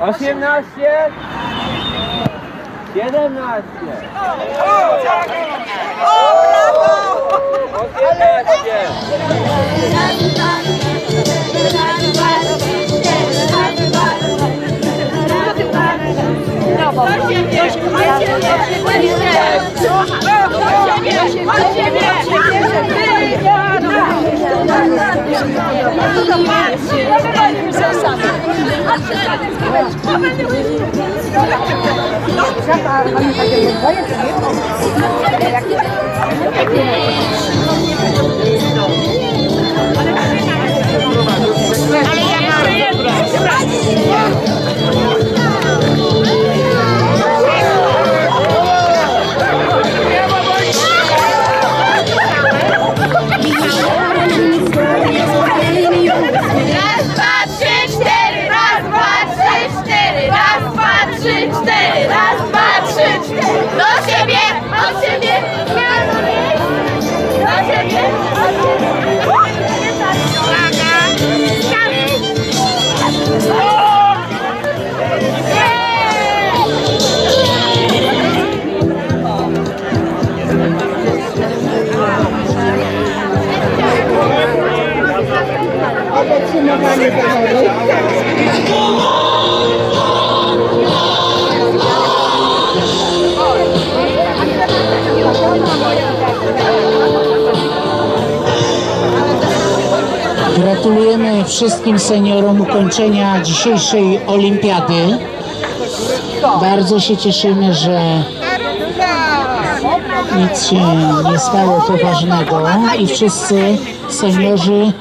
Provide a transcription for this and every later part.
Osiemnaście. Siedemnaście. Osiemnaście. Raz, Thank you. Wszystkim seniorom ukończenia dzisiejszej olimpiady. Bardzo się cieszymy, że nic się nie stało poważnego i wszyscy seniorzy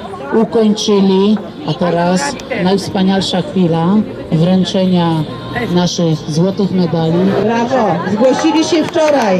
ukończyli, a teraz najwspanialsza chwila wręczenia naszych złotych medali. Brawo, zgłosili się wczoraj.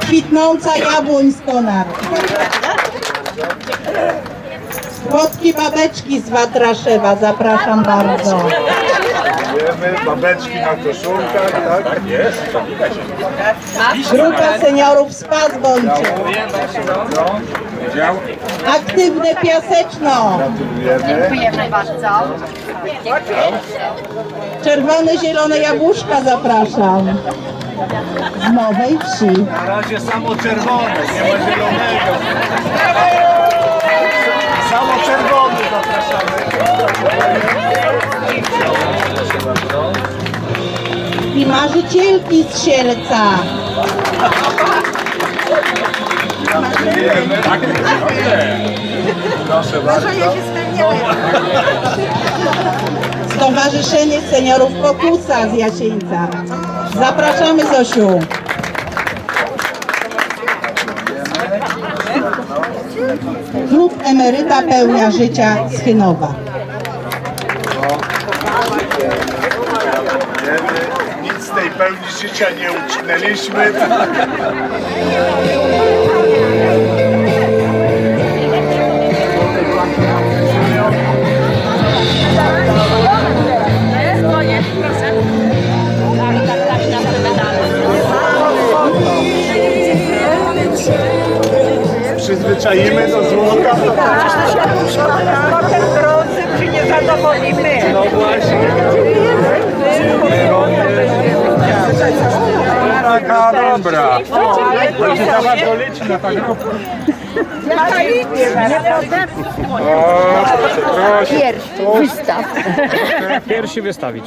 Kwitnąca jabłoń z konar. Słodkie babeczki z Watraszewa, zapraszam bardzo. Wiemy, babeczki na koszulkach, tak? Jest, to widać. Grupa seniorów z Pazbądczy. Dział. Aktywne Piaseczno. Gratulujemy. Dziękujemy bardzo. Czerwone, zielone jabłuszka zapraszam. Z Nowej Wsi. Na razie samo czerwone, nie ma zielonego. Samo czerwony zapraszamy. I marzycielki z Sielca. Gratulujemy. Proszę bardzo. Stowarzyszenie Seniorów Pokusa z Jasieńca. Zapraszamy Zosiu. Klub Emeryta Pełnia Życia z Chynowa. Pełni życia nie uczynęliśmy. Przyzwyczajimy do złota. Potem drodzy, czy nie zadowolimy. No właśnie. Taka dobra. Będzie za bardzo liczy na tak grupę. Piersi wystawić.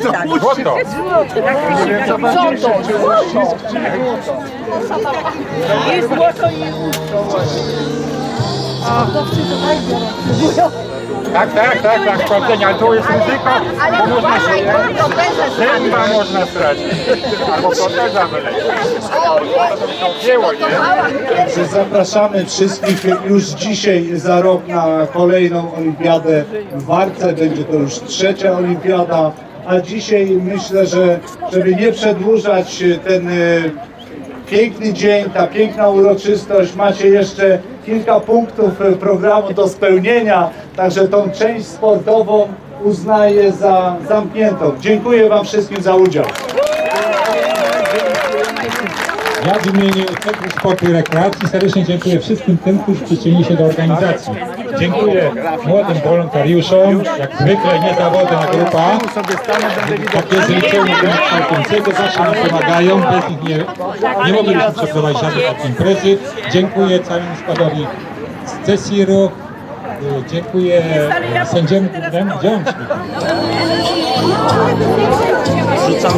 Złoto. Tak, tak, tak, tak, sprawdzenia, ale tu jest ryzyko, bo można się zęba można stracić, albo proteza wylecieć. To dzieło, nie? Także zapraszamy wszystkich już dzisiaj za rok na kolejną olimpiadę w Warce. Będzie to już trzecia olimpiada. A dzisiaj myślę, że żeby nie przedłużać ten e, piękny dzień, ta piękna uroczystość, macie jeszcze kilka punktów e, programu do spełnienia, także tą część sportową uznaję za zamkniętą. Dziękuję Wam wszystkim za udział. Ja w imieniu Centrum Sportu i Rekreacji serdecznie dziękuję wszystkim tym, którzy przyczynili się do organizacji. Dziękuję młodym wolontariuszom, jak zwykle niezawodna grupa. Takie zliczenie kształtującego zawsze nam pomagają, bez nich nie, nie moglibyśmy przeprowadzić żadnej imprezy. Dziękuję całemu składowi z CESIR-u, dziękuję sędziemu głównemu,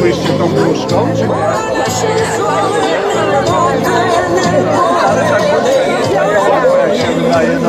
вище там кружка. Але так буде, як виглядає.